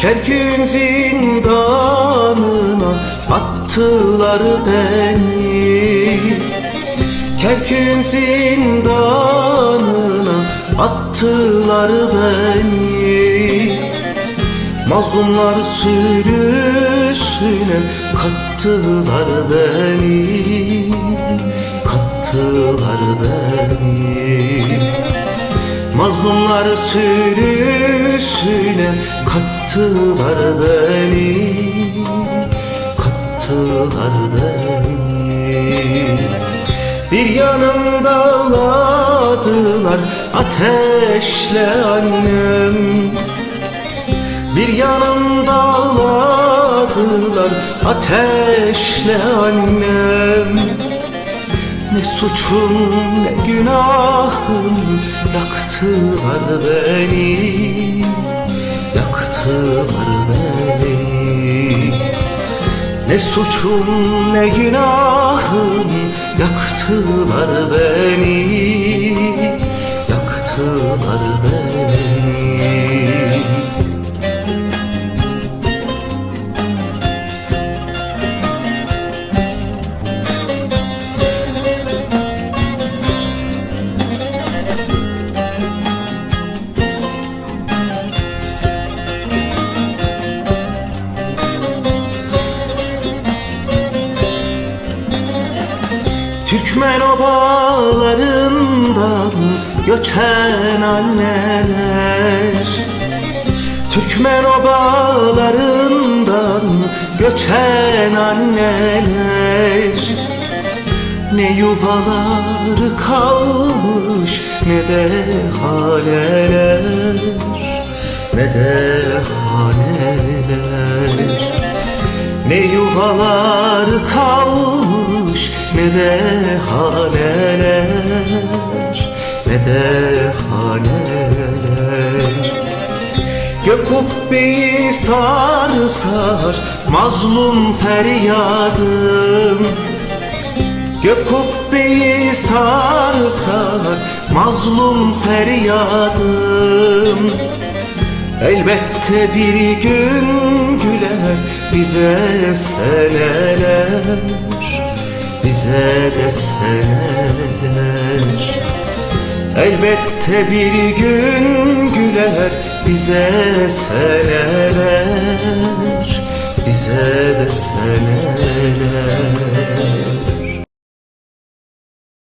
Kerkün zindanına attılar beni. Kerkün zindanına attılar beni. Mazlumlar sürüsüne kattılar beni. Kattılar beni. Mazlumlar sürüsüne kattılar beni Kattılar beni. Bir yanım dağladılar ateşle annem. Bir yanım dağladılar ateşle annem. Ne suçum ne günahım yaktılar beni Yaktılar beni. Ne suçum ne günahım yaktılar beni. Yaktılar beni Türkmen obalarından göçen anneler. Türkmen obalarından göçen anneler. Ne yuvaları kalmış ne de haneler. Ne de haneler. Ne yuvalar kalmış ne de haneler ne de haneler. Gök kubbeyi sar sar mazlum feryadım. Gök kubbeyi sar sar mazlum feryadım. Elbette bir gün güler bize seneler Bize de seneler Elbette bir gün güler bize seneler Bize de seneler